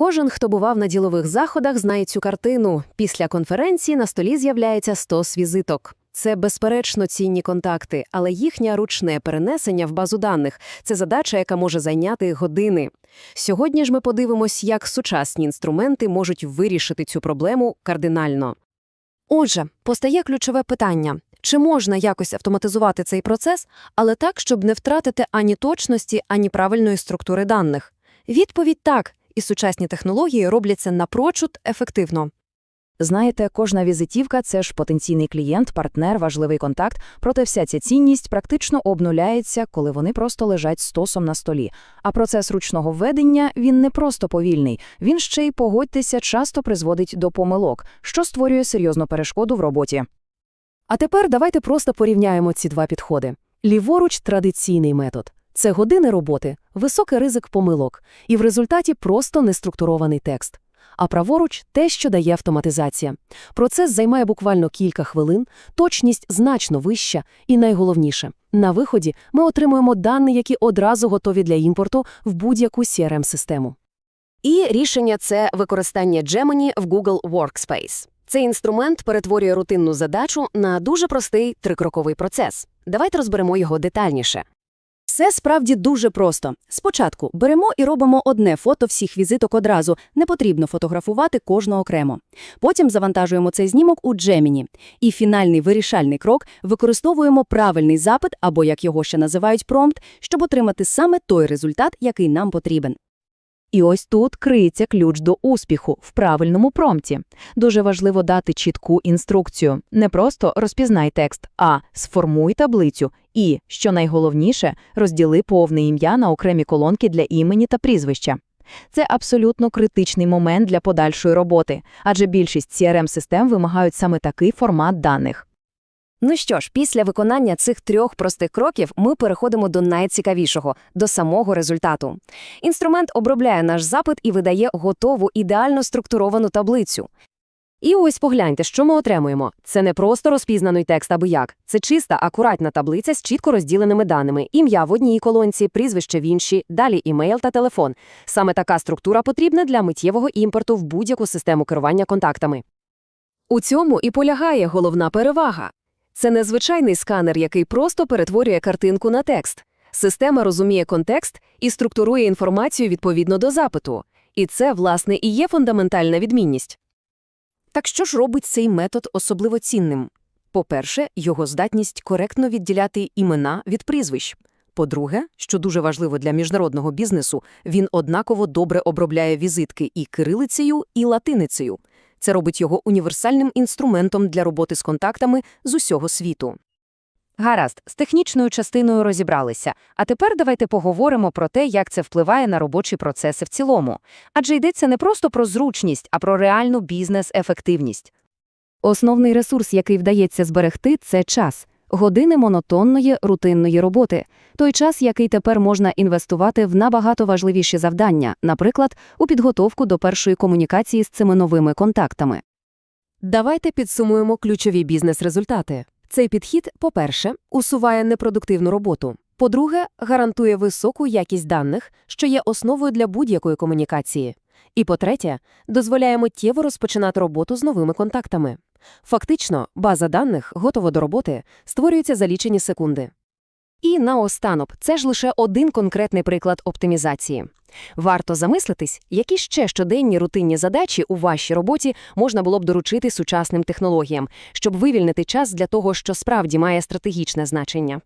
Кожен, хто бував на ділових заходах, знає цю картину. Після конференції на столі з'являється 100 візиток. Це безперечно цінні контакти, але їхнє ручне перенесення в базу даних це задача, яка може зайняти години. Сьогодні ж ми подивимось, як сучасні інструменти можуть вирішити цю проблему кардинально. Отже, постає ключове питання: чи можна якось автоматизувати цей процес, але так, щоб не втратити ані точності, ані правильної структури даних? Відповідь так, і сучасні технології роблять це напрочуд ефективно. Знаєте, кожна візитівка – це ж потенційний клієнт, партнер, важливий контакт, проте вся ця цінність практично обнуляється, коли вони просто лежать стосом на столі. А процес ручного введення, він не просто повільний, він ще й, погодьтеся, часто призводить до помилок, що створює серйозну перешкоду в роботі. А тепер давайте просто порівняємо ці два підходи. Ліворуч – традиційний метод. Це години роботи, високий ризик помилок, і в результаті просто неструктурований текст. А праворуч – те, що дає автоматизація. Процес займає буквально кілька хвилин, точність значно вища і найголовніше – на виході ми отримуємо дані, які одразу готові для імпорту в будь-яку CRM-систему. І рішення – це використання Gemini в Google Workspace. Цей інструмент перетворює рутинну задачу на дуже простий трикроковий процес. Давайте розберемо його детальніше. Все справді дуже просто. Спочатку беремо і робимо одне фото всіх візиток одразу, не потрібно фотографувати кожну окремо. Потім завантажуємо цей знімок у Gemini. І фінальний вирішальний крок використовуємо правильний запит, або, як його ще називають, промпт, щоб отримати саме той результат, який нам потрібен. І ось тут криється ключ до успіху в правильному промпті. Дуже важливо дати чітку інструкцію. Не просто розпізнай текст, а сформуй таблицю і, що найголовніше, розділи повне ім'я на окремі колонки для імені та прізвища. Це абсолютно критичний момент для подальшої роботи, адже більшість CRM-систем вимагають саме такий формат даних. Ну що ж, після виконання цих трьох простих кроків ми переходимо до найцікавішого – до самого результату. Інструмент обробляє наш запит і видає готову ідеально структуровану таблицю. І ось погляньте, що ми отримуємо. Це не просто розпізнаний текст аби як. Це чиста, акуратна таблиця з чітко розділеними даними. Ім'я в одній колонці, прізвище в іншій, далі імейл та телефон. Саме така структура потрібна для миттєвого імпорту в будь-яку систему керування контактами. У цьому і полягає головна перевага. Це не звичайний сканер, який просто перетворює картинку на текст. Система розуміє контекст і структурує інформацію відповідно до запиту. І це, власне, і є фундаментальна відмінність. Так що ж робить цей метод особливо цінним? По-перше, його здатність коректно відділяти імена від прізвищ. По-друге, що дуже важливо для міжнародного бізнесу, він однаково добре обробляє візитки і кирилицею, і латиницею. Це робить його універсальним інструментом для роботи з контактами з усього світу. Гаразд, з технічною частиною розібралися. А тепер давайте поговоримо про те, як це впливає на робочі процеси в цілому. Адже йдеться не просто про зручність, а про реальну бізнес-ефективність. Основний ресурс, який вдається зберегти, це час. Години монотонної, рутинної роботи. Той час, який тепер можна інвестувати в набагато важливіші завдання, наприклад, у підготовку до першої комунікації з цими новими контактами. Давайте підсумуємо ключові бізнес-результати. Цей підхід, по-перше, усуває непродуктивну роботу. По-друге, гарантує високу якість даних, що є основою для будь-якої комунікації. І по-третє, дозволяє миттєво розпочинати роботу з новими контактами. Фактично, база даних, готова до роботи, створюється за лічені секунди. І наостанок, це ж лише один конкретний приклад оптимізації. Варто замислитись, які ще щоденні рутинні задачі у вашій роботі можна було б доручити сучасним технологіям, щоб вивільнити час для того, що справді має стратегічне значення.